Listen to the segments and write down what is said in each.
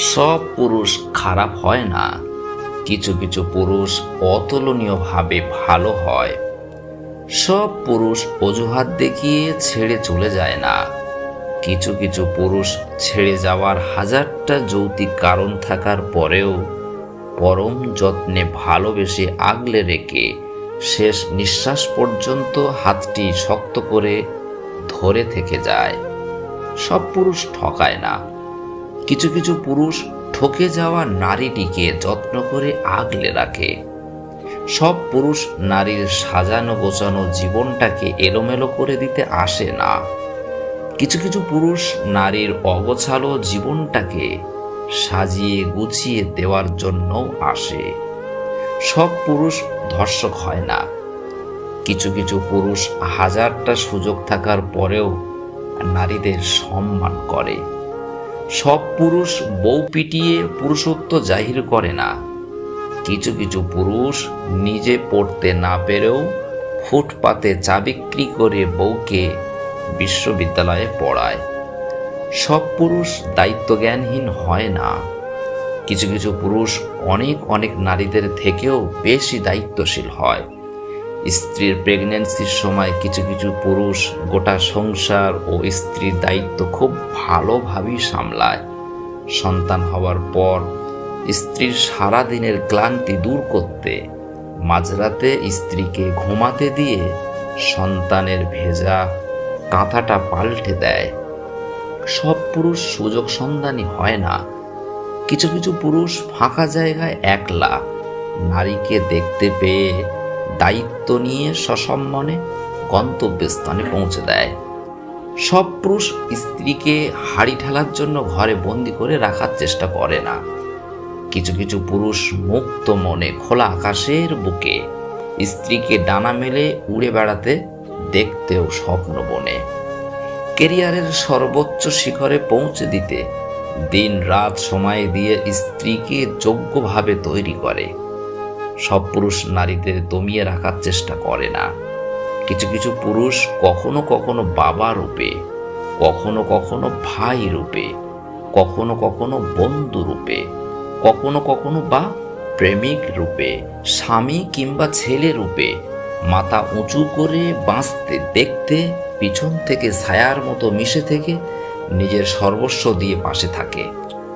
সব পুরুষ খারাপ হয় না। কিছু কিছু পুরুষ অতুলনীয়ভাবে ভালো হয়। সব পুরুষ অজুহাত দেখিয়ে ছেড়ে চলে যায় না। কিছু কিছু পুরুষ ছেড়ে যাওয়ার হাজারটা যৌতিক কারণ থাকার পরেও পরম যত্নে ভালোবেসে আগলে রেখে শেষ নিঃশ্বাস পর্যন্ত হাতটি শক্ত করে ধরে থেকে যায়। সব পুরুষ ঠকায় না। কিছু কিছু পুরুষ ঠকে যাওয়া নারীটিকে যত্ন করে আগলে রাখে। সব পুরুষ নারীর সাজানো গোছানো জীবনটাকে এলোমেলো করে দিতে আসে না। কিছু কিছু পুরুষ নারীর অগোছালো জীবনটাকে সাজিয়ে গুছিয়ে দেওয়ার জন্য আসে। সব পুরুষ ধর্ষক হয় না। কিছু কিছু পুরুষ হাজারটা সুযোগ থাকার পরেও নারীদের সম্মান করে। সব পুরুষ বউ পিটিয়ে পুরুষত্ব জাহির করে না। কিছু কিছু পুরুষ নিজে পড়তে না পেরেও ফুটপাতে চা বিক্রি করে বউকে বিশ্ববিদ্যালয়ে পড়ায়। সব পুরুষ দায়িত্বজ্ঞানহীন হয় না। কিছু কিছু পুরুষ অনেক অনেক নারীদের থেকেও বেশি দায়িত্বশীল হয়। স্ত্রীর প্রেগনেন্সির সময় কিছু কিছু পুরুষ গোটা সংসার ও স্ত্রীর দায়িত্ব খুব ভালোভাবেই সামলায়। সন্তান হওয়ার পর স্ত্রীর সারা দিনের ক্লান্তি দূর করতে, মাঝরাতে স্ত্রীকে ঘুমাতে দিয়ে সন্তানের ভেজা কাঁথাটা পাল্টে দেয়। সব পুরুষ সুযোগ সন্ধানী হয় না। কিছু কিছু পুরুষ ফাঁকা জায়গায় একলা নারীকে দেখতে পেয়ে দায়িত্ব নিয়ে সসম্মানে গন্তব্যস্থানে পৌঁছে দেয়। সব পুরুষ স্ত্রীকে হাড়ি ঠেলার জন্য ঘরে বন্দি করে রাখার চেষ্টা করে না। কিছু কিছু পুরুষ মুক্ত মনে খোলা আকাশের বুকে স্ত্রীকে ডানা মেলে উড়ে বেড়াতে দেখতেও স্বপ্ন বনে। কেরিয়ারের সর্বোচ্চ শিখরে পৌঁছে দিতে দিন রাত সময় দিয়ে স্ত্রীকে যোগ্যভাবে তৈরি করে। সব পুরুষ নারীদের দমিয়ে রাখার চেষ্টা করে না। কিছু কিছু পুরুষ কখনো কখনো বাবা রূপে, কখনো কখনো ভাই রূপে, কখনো কখনো বন্ধু রূপে, কখনো কখনো বা প্রেমিক রূপে, স্বামী কিংবা ছেলে রূপে, মাথা উঁচু করে বাঁচতে দেখতে, পিছন থেকে ছায়ার মতো মিশে থেকে নিজের সর্বস্ব দিয়ে পাশে থাকে।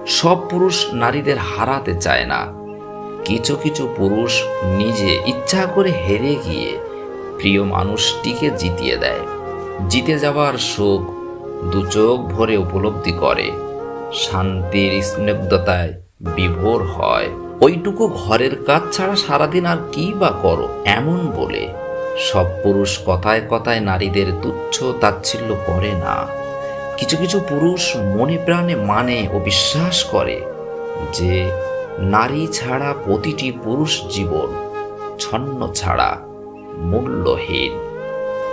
সব পুরুষ নারীদের হারাতে চায় না। কিছু কিছু পুরুষ নিজে ইচ্ছা করে হেরে গিয়ে প্রিয় মানুষটিকে জিতিয়ে দেয়। জিতে যাওয়ার সুখ দু চোখ ভরে উপলব্ধি করে। শান্তির স্নিগ্ধতায় বিভোর হয়। ওইটুকু ঘরের কাজ ছাড়া সারাদিন আর কি বা করো, এমন বলে। সব পুরুষ কথায় কথায় নারীদের তুচ্ছ তাচ্ছিল্য করে না। কিছু কিছু পুরুষ মনে প্রাণে মানে ও বিশ্বাস করে যে নারী ছাড়া প্রতিটি পুরুষ জীবন ছন্ন ছাড়া মূল্যহীন।